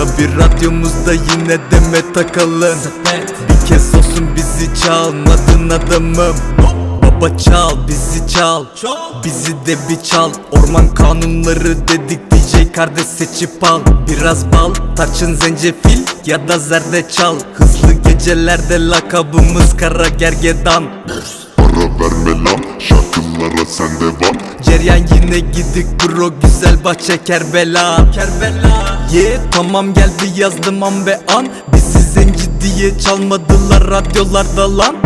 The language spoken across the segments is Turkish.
Tabi radyomuzda yine deme takalım. Bir kez olsun bizi çalmadın adamım Baba çal bizi çal. Bizi de bir çal. Orman kanunları dedik DJ kardeş seçip al. Biraz bal tarçın zencefil ya da zerdeçal. Hızlı gecelerde lakabımız kara gergedan. Para verme lan şarkılara sen devam Ceryan yine gidik bro güzel bahçe Kerbela. Kerbela. Yeah tamam geldi yazdım an ve an. Bizi zenci diye çalmadılar radyolarda lan.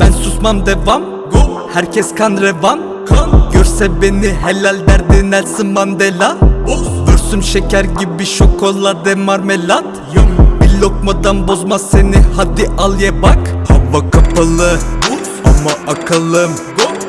Ben susmam devam. Go. Herkes kan revan. Kan. Görse beni helal derdi Nelson Mandela. Vürsüm şeker gibi şokolade marmelat. Bir lokmadan bozmaz seni hadi al ye bak. Hava kapalı. Ama akalım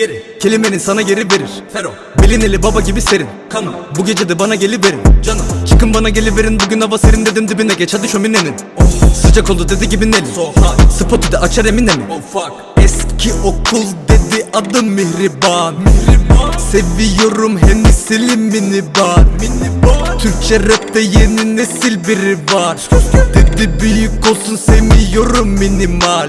Geri. Kelimenin sana geri verir. Fero Belin eli baba gibi serin. Kanım Bu gece de bana geliverin. Canım Çıkın bana geliverin. Bugün hava serin dedim dibine geç. Hadi şöminenin. Sıcak oldu dedi gibi Nelly. Spotu da açar emine mi Eski okul dedi adım Mihriban. Seviyorum Hennessy'li minibar. Türkçe rapte yeni nesil biri var. Dedi büyük olsun sevmiyorum minimal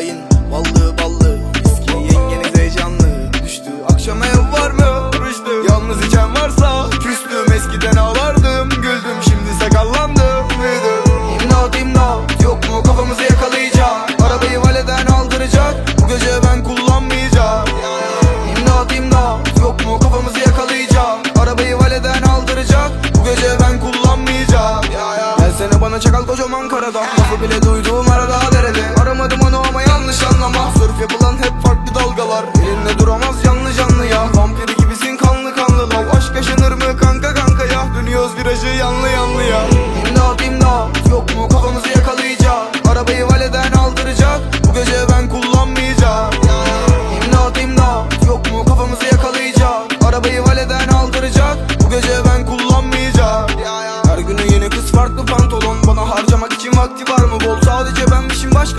hain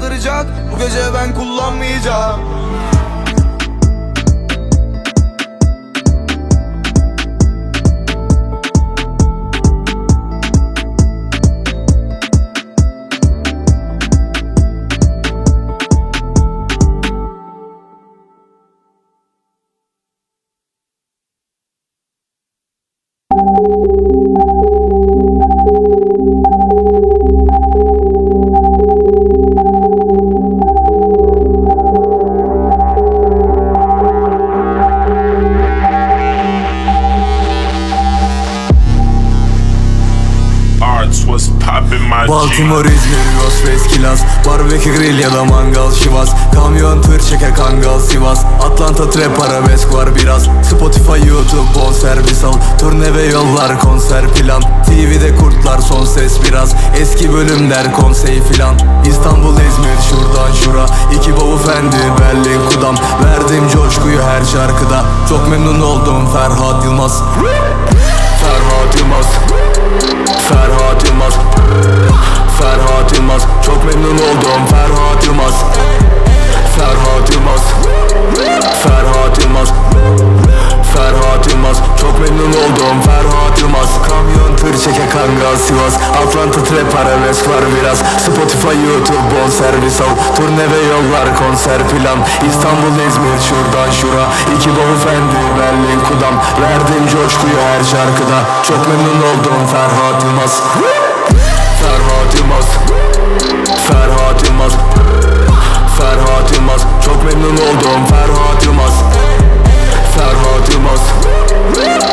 valeden aldıracak Bu gece ben kullanmayacağım Baltimore, İzmir, Los Veskilas Barbekü grill ya da mangal şivas. Kamyon tır çeker kangal Sivas. Atlanta trap arabesk var biraz. Spotify YouTube bon servis al. Turne ve yollar konser plan. TV'de kurtlar son ses biraz. Eski bölümler konsey filan. İstanbul İzmir şuradan şura. İki bavul fendi Berlin kudam. Verdim coşkuyu her şarkıda. Çok memnun oldum Ferhat Yılmaz. Ferhat Yılmaz. Ferhat Yılmaz Ferhat Yılmaz. Çok memnun oldum. Ferhat Yılmaz. Ferhat Yılmaz. Ferhat Yılmaz. Ferhat Yılmaz. Çok memnun oldum. Ferhat Yılmaz. Kamyon tır çeke kangal Sivas Atlanta trap arabesk var biraz. Spotify YouTube bon servis al. Turne ve yollar konser plan. İstanbul İzmir şuradan şura. İki bavul fendi Berlin kudam. Verdim coşkuyu her şarkıda. Çok memnun oldum. Ferhat Yılmaz Yılmaz. Ferhat Yılmaz. Ferhat Yılmaz. Çok memnun oldum. Ferhat Yılmaz. Ferhat Yılmaz.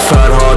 Ferhat